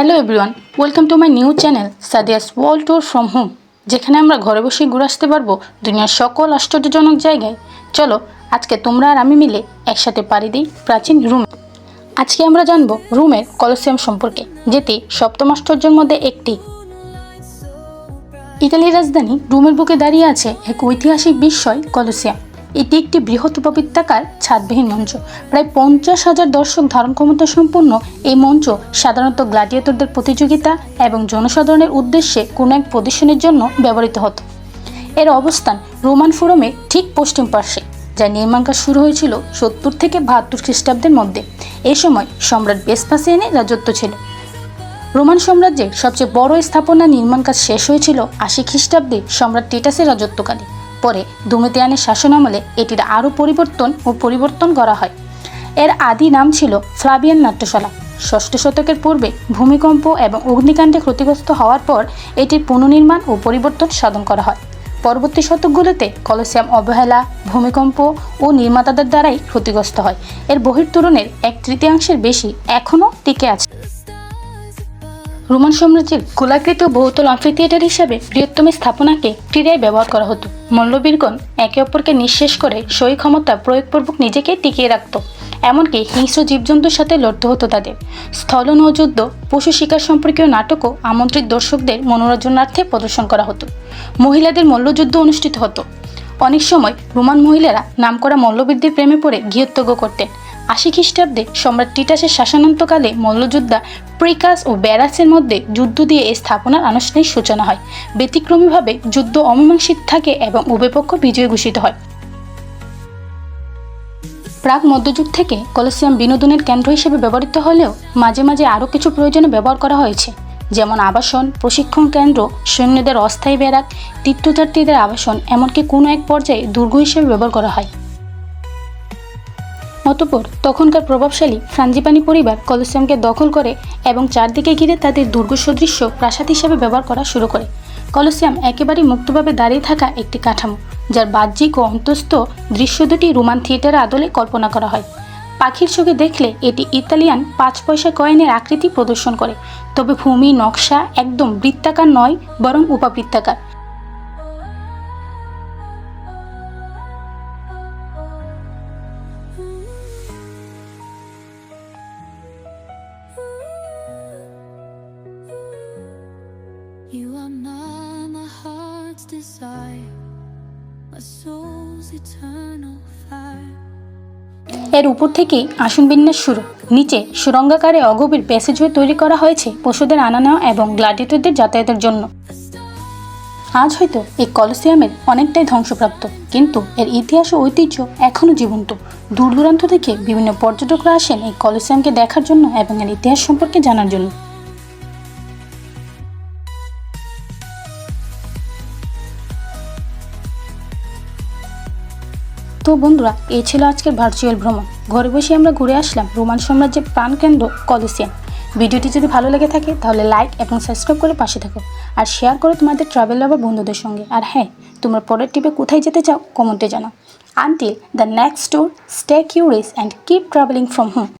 Hello everyone welcome to my new channel Sadia's world tour from home যেখানে আমরা ঘরে বসে ঘুরে আসতে পারব দুনিয়ার সকল আশ্চর্যজনক জায়গায়। চলো, আজকে তোমরা আর আমি মিলে একসাথে পাড়ি দিই প্রাচীন রুম। আজকে আমরা জানব রুমের কলসিয়াম সম্পর্কে, যেটি সপ্তম আশ্চর্যের মধ্যে একটি। ইতালির রাজধানী রোমের বুকে দাঁড়িয়ে আছে এক ঐতিহাসিক বিস্ময়, কলসিয়াম। এটি একটি বৃহৎ উপবৃত্তাকার ছাদবিহীন মঞ্চ। প্রায় পঞ্চাশ হাজার দর্শক ধারণ ক্ষমতা সম্পন্ন এই মঞ্চ সাধারণত গ্লাডিয়েটরদের প্রতিযোগিতা এবং জনসাধারণের উদ্দেশ্যে কোনো এক প্রদর্শনের জন্য ব্যবহৃত হতো। এর অবস্থান রোমান ফোরামে ঠিক পশ্চিম পার্শ্বে, যা নির্মাণ কাজ শুরু হয়েছিল সত্তর থেকে বাহাত্তর খ্রিস্টাব্দের মধ্যে। এ সময় সম্রাট বেসপাসিয়ানে রাজত্ব ছিল। রোমান সাম্রাজ্যের সবচেয়ে বড় স্থাপনা নির্মাণ কাজ শেষ হয়েছিল আশি খ্রিস্টাব্দে সম্রাট টিটাসের রাজত্বকালে। পরে দুমেতিয়ানের শাসনামলে এটির আরও পরিবর্তন ও পরিবর্তন করা হয়। এর আদি নাম ছিল ফ্লাভিয়ান নাট্যশালা। ষষ্ঠ শতকের পূর্বে ভূমিকম্প এবং অগ্নিকাণ্ডে ক্ষতিগ্রস্ত হওয়ার পর এটির পুনর্নির্মাণ ও পরিবর্তন সাধন করা হয়। পরবর্তী শতকগুলোতে কলসিয়াম অবহেলা, ভূমিকম্প ও নির্মাতাদের দ্বারাই ক্ষতিগ্রস্ত হয়। এর বহির্তরণের এক তৃতীয়াংশের বেশি এখনও টিকে আছে। রোমান সাম্রাজ্যের গোলাকৃত বহুতল থিয়েটার হিসাবে বৃহত্তম স্থাপনাকে ক্রীড়ায় ব্যবহার করা হতো। মল্লবীরগণ একে অপরকে নিঃশেষ করে সই ক্ষমতা প্রয়োগপূর্বক নিজেকে টিকিয়ে রাখত। এমনকি হিংস্র জীবজন্তুর সাথে লড়তে হতো তাদের। স্থল নৌযুদ্ধ পশু শিকার সম্পর্কীয় নাটকও আমন্ত্রিত দর্শকদের মনোরঞ্জনার্থে প্রদর্শন করা হতো। মহিলাদের মল্লযুদ্ধ অনুষ্ঠিত হতো। অনেক সময় রোমান মহিলারা নামকরা মল্লবীরদের প্রেমে পড়ে গৃহত্যাগ করতেন। আশি খ্রিস্টাব্দে সম্রাট টিটাসের শাসনান্তকালে মল্লযোদ্ধা প্রিকাস ও ব্যারাসের মধ্যে যুদ্ধ দিয়ে এই স্থাপনার আনুষ্ঠানিক সূচনা হয়। ব্যতিক্রমীভাবে যুদ্ধ অমীমাংসিত থাকে এবং উভয়পক্ষ বিজয় ঘোষিত হয়। প্রাক মধ্যযুগ থেকে কলসিয়াম বিনোদনের কেন্দ্র হিসেবে ব্যবহৃত হলেও মাঝে মাঝে আরও কিছু প্রয়োজনে ব্যবহার করা হয়েছে। যেমন আবাসন, প্রশিক্ষণ কেন্দ্র, সৈন্যদের অস্থায়ী ব্যারাক, তীর্থযাত্রীদের আবাসন, এমনকি কোনো এক পর্যায়ে দুর্গ হিসেবে ব্যবহার করা হয়। অতপর তখনকার প্রভাবশালী ফ্রাঞ্জিপানি পরিবার কলসিয়ামকে দখল করে এবং চারদিকে ঘিরে তাদের দুর্গ সদৃশ্য প্রাসাদ হিসেবে ব্যবহার করা শুরু করে। কলসিয়াম একেবারেই মুক্তভাবে দাঁড়িয়ে থাকা একটি কাঠামো, যার বাহ্যিক ও অন্তস্থ দৃশ্য দুটি রোমান থিয়েটারের আদলে কল্পনা করা হয়। পাখির চোখে দেখলে এটি ইতালিয়ান পাঁচ পয়সা কয়েনের আকৃতি প্রদর্শন করে, তবে ভূমি, নকশা একদম বৃত্তাকার নয়, বরং উপবৃত্তাকার। You not my heart's desire, my soul's eternal fire. এর উপর থেকেই আসন বিন্যাস শুরু। নিচে সুরঙ্গাকারে অগভীর প্যাসেজ হয়ে তৈরি করা হয়েছে পশুদের আনা নেওয়া এবং গ্লাডিয়েটরদের যাতায়াতের জন্য। আজ হয়তো এই কলসিয়ামের অনেকটাই ধ্বংসপ্রাপ্ত কিন্তু এর ইতিহাস ও ঐতিহ্য এখনও জীবন্ত। দূর দূরান্ত থেকে বিভিন্ন পর্যটকরা আসেন এই কলসিয়ামকে দেখার জন্য এবং এর ইতিহাস সম্পর্কে জানার জন্য। তো বন্ধুরা, এই ছিল আজকের ভার্চুয়াল ভ্রমণ। ঘরে বসে আমরা ঘুরে আসলাম রোমান সাম্রাজ্যের প্রাণকেন্দ্র কলিসিয়াম ভিডিওটি যদি ভালো লেগে থাকে, তাহলে লাইক এবং সাবস্ক্রাইব করে পাশে থাকো। আর শেয়ার করো তোমাদের ট্রাভেল লাভার বন্ধুদের সঙ্গে। আর হ্যাঁ তোমরা পরের ট্রিপে কোথায় যেতে চাও কমেন্টে জানাও। Until the next tour stay curious and keep travelling from home